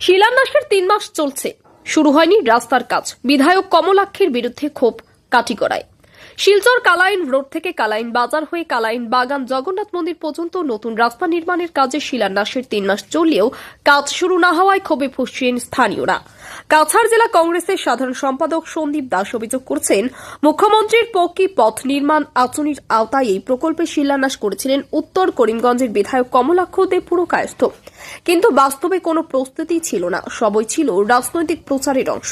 শিলান্যাসের তিন মাস চলছে। শুরু হয়নি রাস্তার কাজ। বিধায়ক কমলাক্ষের বিরুদ্ধে ক্ষোভ করায় শিলচর কালাইন রোড থেকে কালাইন বাজার হয়ে কালাইন বাগান জগন্নাথ মন্দির পর্যন্ত নতুন রাস্তা নির্মাণের কাজে শিলান্যাসের তিন মাস চললেও কাজ শুরু না হওয়ায় ক্ষোভে ফুসছেন স্থানীয়রা। কাছাড় জেলা কংগ্রেসের সাধারণ সম্পাদক সন্দীপ দাস অভিযোগ করছেন, মুখ্যমন্ত্রীর পক্ষী পথ নির্মাণ আঁচনির আওতায় এই প্রকল্পে শিলান্যাস করেছিলেন উত্তর করিমগঞ্জের বিধায়ক কমলাক্ষ দে পুরকায়স্থ। কিন্তু বাস্তবে কোনো প্রস্তুতি ছিল না, সবই ছিল রাজনৈতিক প্রচারের অংশ।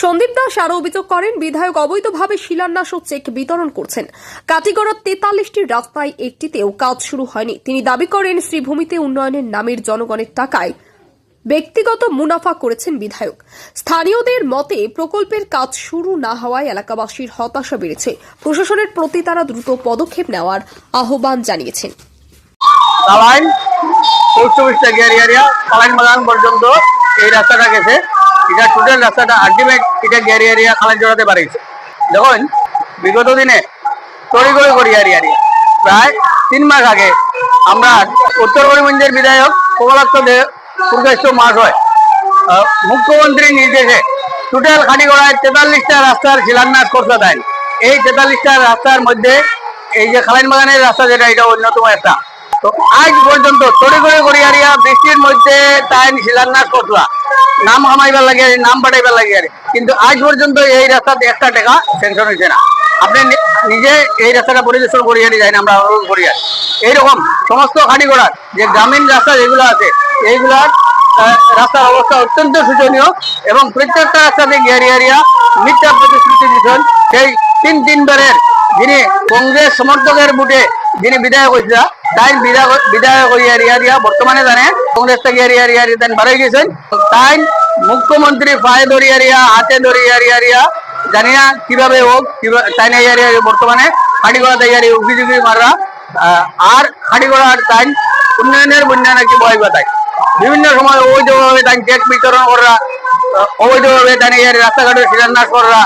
সন্দীপ দাস আরও অভিযোগ করেন, বিধায়ক অবৈধভাবে শিলান্যাস ও চেক বিতরণ করছেন। কাটিগড়ার তেতাল্লিশটি রাস্তায় একটিতেও কাজ শুরু হয়নি। তিনি দাবি করেন, শ্রীভূমিতে উন্নয়নের নামের জনগণের টাকায় ব্যক্তিগত মুনাফা করেছেন বিধায়ক। স্থানীয়দের মতে প্রকল্পের কাজ শুরু না হওয়ায় এলাকাবাসীর হতাশা বেড়েছে। প্রশাসনের প্রতি তারা দ্রুত পদক্ষেপ নেওয়ার আহ্বান জানিয়েছেন। পর্যন্ত এই রাস্তাটা গেছে। এটা টোটাল রাস্তাটা আলটিমেট এটা গিয়ারি এরিয়া কালাইন জড়াতে পারিয়েছে যখন বিগত দিনে তড়িগড়ি করি এরিয়া এরিয়া। প্রায় তিন মাস আগে আমরা উত্তর করিমগঞ্জের বিধায়ক কমলাক্ষ দে মাস হয়। আহ, মুখ্যমন্ত্রীর নির্দেশে টোটাল খাটিগড়ায় তেতাল্লিশটা রাস্তার শিলান্যাস করতে দেন। এই তেতাল্লিশটা রাস্তার মধ্যে এই যে খালাইন বাগানের রাস্তা যেটা এটা অন্যতম একটা। তো আজ পর্যন্ত তড়ি করে করিয়ারিয়া বৃষ্টির মধ্যে তাই শিলান্যাস করতলা নাম হামাইবার লাগে নাম পাঠাইবার লাগে। কিন্তু আজ পর্যন্ত এই রাস্তাতে একটা টাকা স্যাংশন হয়েছে না। আপনি নিজে এই রাস্তাটা পরিদর্শন করিয়ারি যাই আমরা অনুরোধ করি আর। এইরকম সমস্ত খাটিগড়ার, যে গ্রামীণ রাস্তা যেগুলো আছে, এইগুলার রাস্তার অবস্থা অত্যন্ত শোচনীয় এবং প্রত্যেকটা রাস্তাতে গিয়ারি এরিয়া মিথ্যা প্রতিশ্রুতি দিচ্ছেন সেই তিন তিনবারের যিনি কংগ্রেস সমর্থকের বুটে যিনি বিধায়ক হয়েছিল তাই বিধায়ক হইয়া রিয়া রিয়া বর্তমানে জানে কংগ্রেস থেকে রিয়া রিয়া রিয়া তাই বাড়াই গেছেন তাই মুখ্যমন্ত্রী পায়ে ধরিয়া রিয়া হাতে ধরিয়া রিয়া রিয়া জানি না কীভাবে হোক, কীভাবে তাই না ইয়া রিয়া বর্তমানে খাটিগড়া তৈরি উগিঝুগি মারা আর খাটিগড়ার তাই উন্নয়নের বন্যা নাকি ভয় বাতায়। বিভিন্ন সময় অবৈধভাবে তাই চেক বিতরণ করা অবৈধভাবে তাই ইয়ার রাস্তাঘাটের শিলান্যাস করা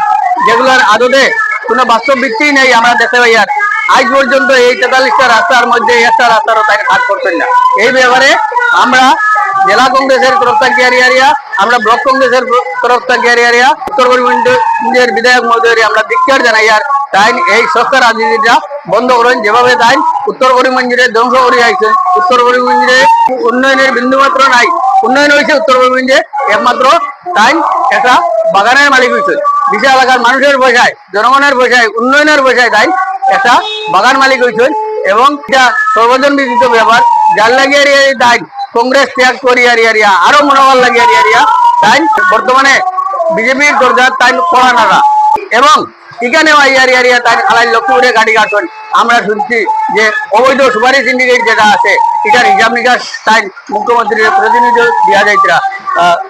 যেগুলোর আদতে কোনো বাস্তব ভিত্তি নেই আমরা দেখতে পাই আর। আজ পর্যন্ত এই তেতাল্লিশটা রাস্তার মধ্যে একটা রাস্তারও তাই কাজ করছেন না। এই ব্যাপারে আমরা জেলা কংগ্রেসের তরফ থেকে এরিয়া আমরা ব্লক কংগ্রেসের তরফ থেকে এরিয়া উত্তর করিমগঞ্জের বিধায়ক মহোদয় আমরা ধিক্কার জানাই আর তাই এই সরকার রাজনীতিটা বন্ধ করেন। যেভাবে তাই উত্তর করিমগঞ্জের ধ্বংস করে আইছেন উত্তর করিমগঞ্জে উন্নয়নের বিন্দু মাত্র নাই। উন্নয়ন হয়েছে উত্তর করিমগঞ্জে একমাত্র তাই একটা বাগানের মালিক হয়েছে। বিশাল এলাকার মানুষের পয়সায় জনগণের পয়সায় উন্নয়নের পয়সায় তাই একটা বাগান মালিক হয়েছেন এবং এটা সর্বজন বিদিত ব্যাপার যার রিয়া তাই কংগ্রেস ত্যাগ করিয়া রিয়া রিয়া আরও মনোবল লাগিয়ে রিয়া রিয়া তাই বর্তমানে বিজেপির দরজা তাই করা নাগা। এবং এখানে ইয়ার ইয়ারিয়া তাই আলাই লক্ষ্মীপুরে গাড়ি কাটন আমরা শুনছি যে অবৈধ সুপারি সিন্ডিকেট যেটা আছে, এটার হিসাব নিকাশ তাই মুখ্যমন্ত্রীর প্রতিনিধি দেওয়া যাইতরা।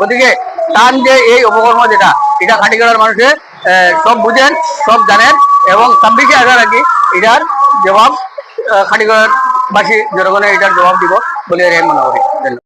গতিকে তার যে এই উপকর্ম যেটা, এটা খাটিগড়ার মানুষের সব বুঝেন, সব জানেন। এবং ছাব্বিশে আসার আগে এটার জবাব খাটিগড়বাসী জনগণের এটার জবাব দিব বলে আমি মনে করি